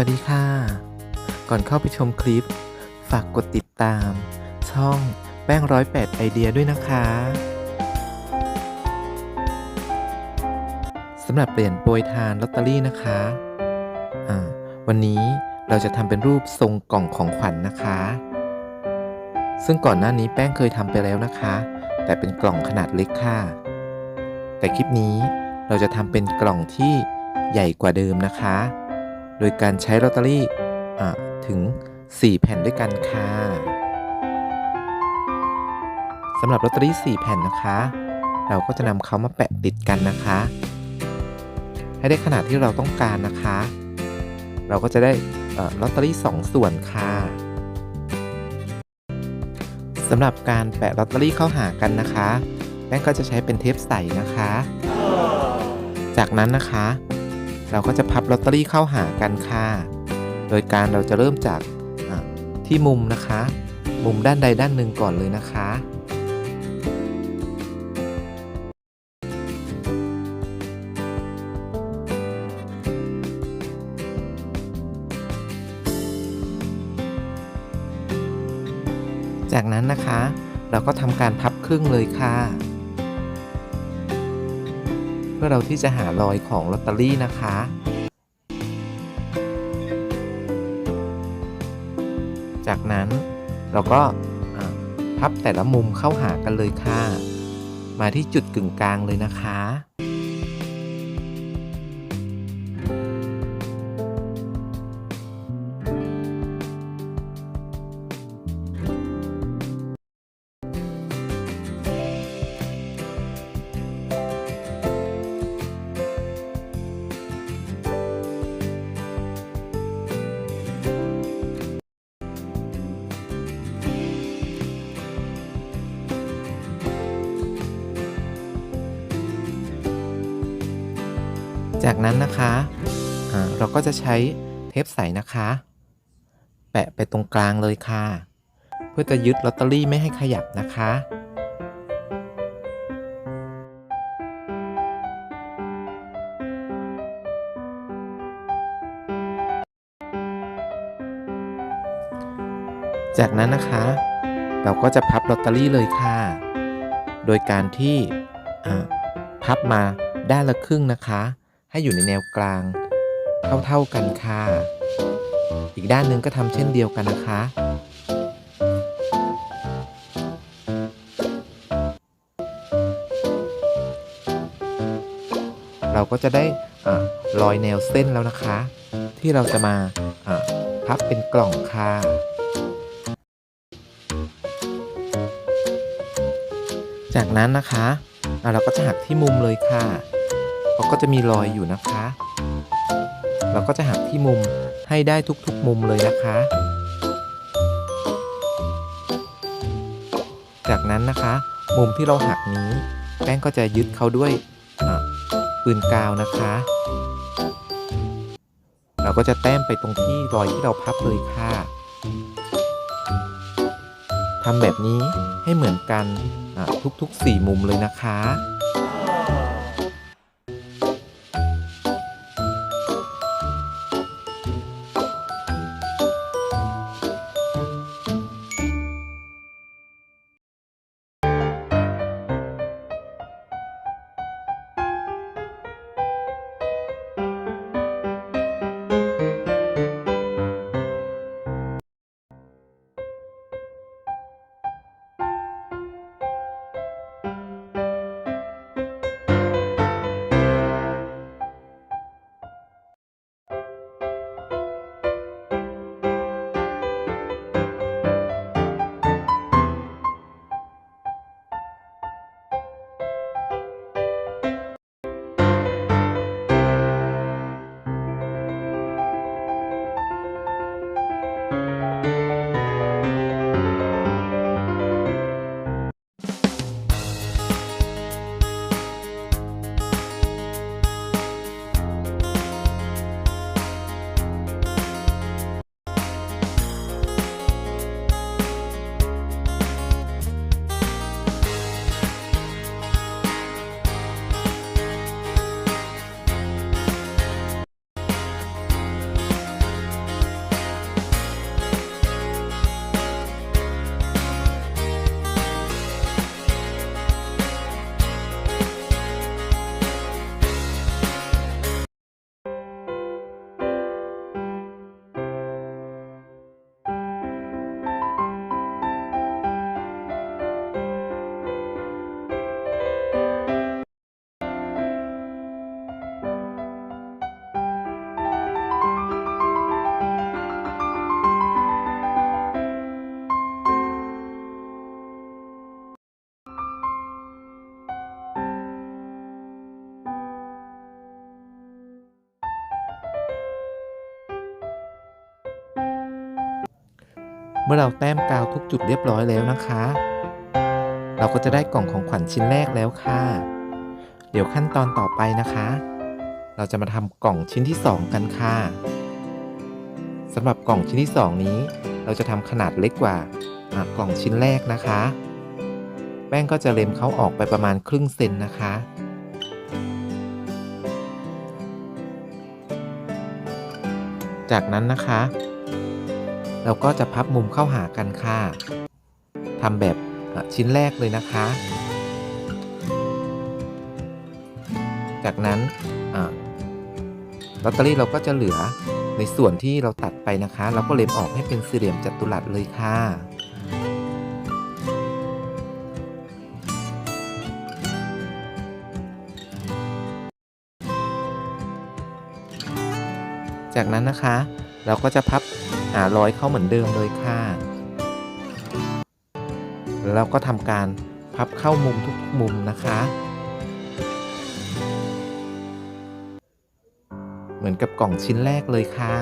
วัสดีค่ะ ก่อนเข้าไปชมคลิป ฝากกดติดตาม ช่องแป้งร้อยแปดไอเดียด้วยนะคะสำหรับเปลี่ยนโปรยทานลอตเตอรี่นะคะอ่าวันนี้เราจะทำเป็นรูปทรงกล่องของขวัญนนะคะ ซึ่งก่อนหน้านี้แป้งเคยทำไปแล้วนะคะ แต่เป็นกล่องขนาดเล็กค่ะ แต่คลิปนี้เราจะทำเป็นกล่องที่ใหญ่กว่าเดิมนะคะ โดยการใช้ลอตเตอรี่ถึง 4 แผ่นด้วยกันค่ะสำหรับลอตเตอรี่ 4 แผ่นนะคะ เราก็จะนำเขามาแปะติดกันนะคะ ให้ได้ขนาดที่เราต้องการนะคะ เราก็จะได้ลอตเตอรี่ 2 ส่วนค่ะสำหรับการแปะลอตเตอรี่เข้าหากันนะคะแป้งก็จะใช้เป็นเทปใสนะคะ จากนั้นนะคะ เราก็จะพับลอตเตอรี่เข้าหากันค่ะ โดยการเราจะเริ่มจากที่มุมนะคะ มุมด้านใดด้านหนึ่งก่อนเลยนะคะจากนั้นนะคะ เราก็ทำการพับครึ่งเลยค่ะ พื่อเราที่จะหารอยของลอตเตอรี่นะคะจากนั้นเราก็พับแต่ละมุมเข้าหากันเลยค่ะ มาที่จุดกึ่งกลางเลยนะคะ จากนั้นนะคะเราก็จะใช้เทปใสนะคะ แปะไปตรงกลางเลยค่ะ เพื่อจะยึดลอตเตอรี่ไม่ให้ขยับนะคะจากนั้นนะคะ เราก็จะพับลอตเตอรี่เลยค่ะ โดยการที่พับมาด้านละครึ่งนะคะ ให้อยู่ในแนวกลาง เท่าๆกันค่ะ อีกด้านหนึ่งก็ทำเช่นเดียวกันนะคะ เราก็จะได้อรอยแนวเส้นแล้วนะคะ ที่เราจะมาพับเป็นกล่องค่ะจากนั้นนะคะะเราก็จะหักที่มุมเลยค่ะ เขาก็จะมีรอยอยู่นะคะ เราก็จะหักที่มุมให้ได้ทุกๆมุมเลยนะคะ จากนั้นนะคะ มุมที่เราหักนี้ แป้งก็จะยึดเขาด้วยอะปืนกาวนะคะ เราก็จะแต้มไปตรงที่รอยที่เราพับเลยค่ะทำแบบนี้ให้เหมือนกันทุกๆ 4 มุมเลยนะคะ เมื่อเราแต้มกาวทุกจุดเรียบร้อยแล้วนะคะ เราก็จะได้กล่องของขวัญชิ้นแรกแล้วค่ะ เดี๋ยวขั้นตอนต่อไปนะคะ เราจะมาทำกล่องชิ้นที่ 2 กันค่ะสำหรับกล่องชิ้นที่ 2 นี้ เราจะทำขนาดเล็กกว่ากล่องชิ้นแรกนะคะ แป้งก็จะเล็มเขาออกไปประมาณครึ่งเซนนะคะจากนั้นนะคะ เราก็จะพับมุมเข้าหากันค่ะทำแบบชิ้นแรกเลยนะคะ จากนั้นลอตเตอรี่เราก็จะเหลือในส่วนที่เราตัดไปนะคะ เราก็เล็มออกให้เป็นสี่เหลี่ยมจัตุรัสเลยค่ะจากนั้นนะคะ เราก็จะพับ หารอยเข้าเหมือนเดิมเลยค่ะ แล้วก็ทำการพับเข้ามุมทุกมุมนะคะ เหมือนกับกล่องชิ้นแรกเลยค่ะ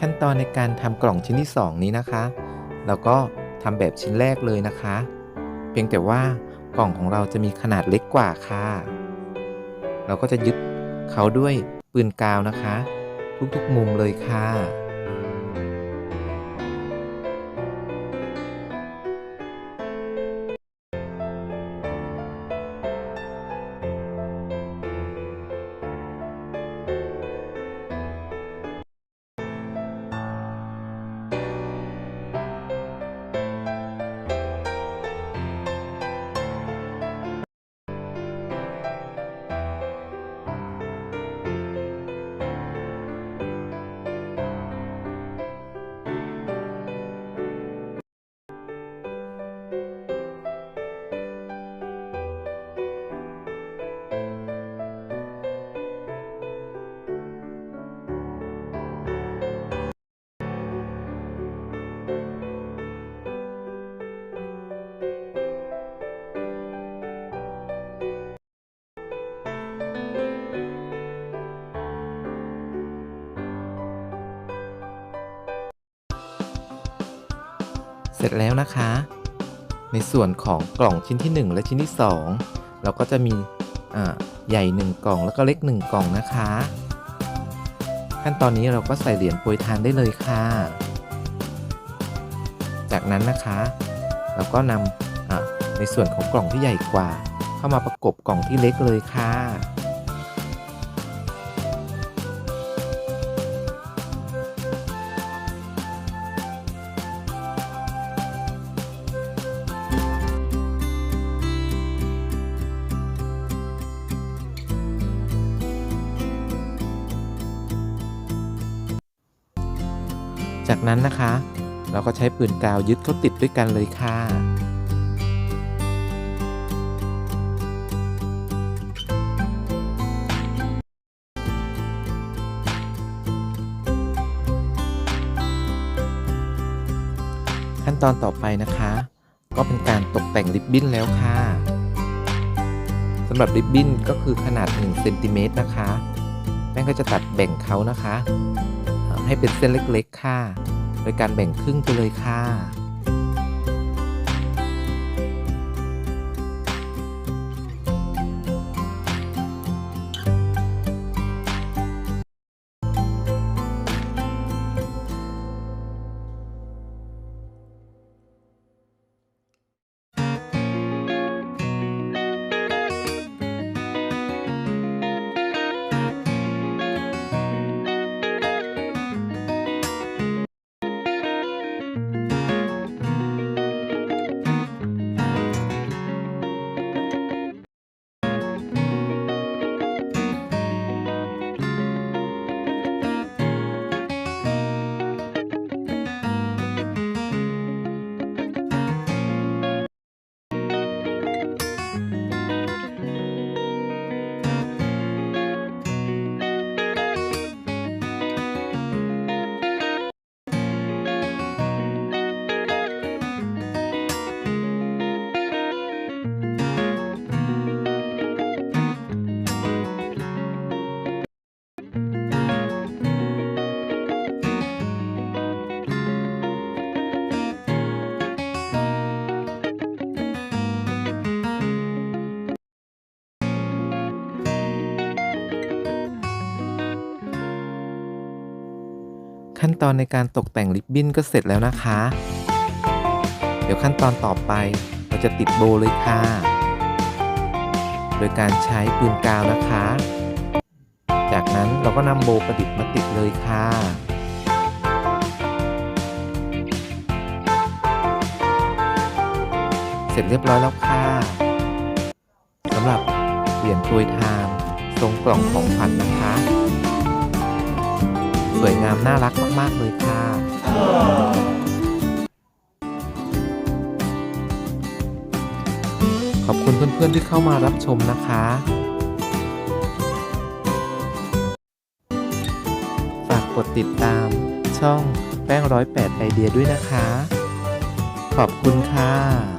ขั้นตอนในการทำกล่องชิ้นที่ 2 นี้นะคะ เราก็ทำแบบชิ้นแรกเลยนะคะ เพียงแต่ว่ากล่องของเราจะมีขนาดเล็กกว่าค่ะ เราก็จะยึดเขาด้วยปืนกาวนะคะ ทุกๆมุมเลยค่ะ เสร็จแล้วนะคะ ในส่วนของกล่องชิ้นที่ 1 และชิ้นที่ 2 เราก็จะมีใหญ่ 1 กล่องแล้วก็เล็ก 1 กล่องนะคะ ขั้นตอนนี้เราก็ใส่เหรียญโปรยทานได้เลยค่ะ จากนั้นนะคะ เราก็นำในส่วนของกล่องที่ใหญ่กว่า เข้ามาประกบกล่องที่เล็กเลยค่ะ จากนั้นนะคะ เราก็ใช้ปืนกาวยึดเขาติดด้วยกันเลยค่ะ ขั้นตอนต่อไปนะคะ ก็เป็นการตกแต่งริบบิ้นแล้วค่ะสำหรับริบบิ้นก็คือขนาด1เซนติเมตรนะคะแป้งก็จะตัดแบ่งเขานะคะ ให้เป็นเส้นเล็กๆค่ะ โดยการแบ่งครึ่งไปเลยค่ะ ขั้นตอนในการตกแต่งริบบิ้นก็เสร็จแล้วนะคะ เดี๋ยวขั้นตอนต่อไปเราจะติดโบเลยค่ะ โดยการใช้ปืนกาวนะคะ จากนั้นเราก็นำโบประดิษฐ์มาติดเลยค่ะเสร็จเรียบร้อยแล้วค่ะสำหรับเหรียญโปรยทานทรงกล่องของขวัญนะคะ สวยงามน่ารักมาก ๆ เลยค่ะ ขอบคุณเพื่อน ๆ ที่เข้ามารับชมนะคะ ฝากกดติดตามช่องแป้งร้อยแปดไอเดียด้วยนะคะ ขอบคุณค่ะ